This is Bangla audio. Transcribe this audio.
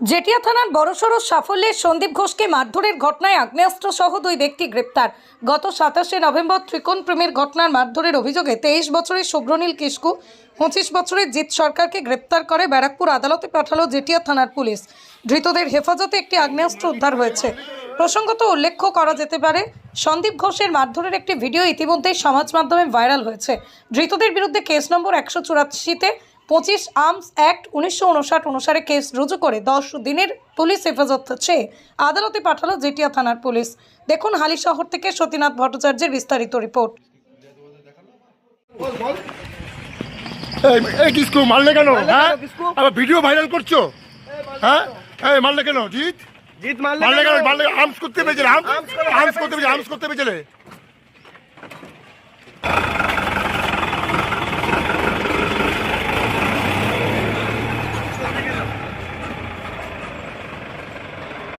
জেটিয়া থানার বড়সড় সাফল্যের সন্দীপ ঘোষকে মারধরের ঘটনায় আগ্নেয়াস্ত্র সহ দুই ব্যক্তি গ্রেপ্তার। গত সাতাশে নভেম্বর ত্রিকোণ প্রেমের ঘটনার মারধরের অভিযোগে তেইশ বছরের শুভ্রনীল কিস্কু পঁচিশ বছরের জিৎ সরকারকে গ্রেপ্তার করে ব্যারাকপুর আদালতে পাঠালো জেটিয়া থানার পুলিশ। ধৃতদের হেফাজতে একটি আগ্নেয়াস্ত্র উদ্ধার হয়েছে। প্রসঙ্গত উল্লেখ্য করা যেতে পারে, সন্দীপ ঘোষের মারধরের একটি ভিডিও ইতিমধ্যেই সমাজ মাধ্যমে ভাইরাল হয়েছে। ধৃতদের বিরুদ্ধে কেস নম্বর একশো চুরাশিতে পঁচিশ আর্মস অ্যাক্ট উনিশশো উনষাট অনুসারে কেস রুজু করে দশ দিনের পুলিশ হেফাজত চেয়ে আদালতে পাঠালো জেটিয়া থানার পুলিশ। দেখুন হালি শহর থেকে সতীনাথ ভট্টাচার্যের বিস্তারিত রিপোর্ট। এই এই কিসকু মারলে কেন? হ্যাঁ? আবার ভিডিও ভাইরাল করছ? হ্যাঁ? এই মারলে কেন? জিৎ জিত মারলে মারলে কেন? কেন? মারলে আর্মস করতে পেরেছিলে? আর্মস? করতে। পেরেছিলে? আর্মস করতে পেরেছিলে?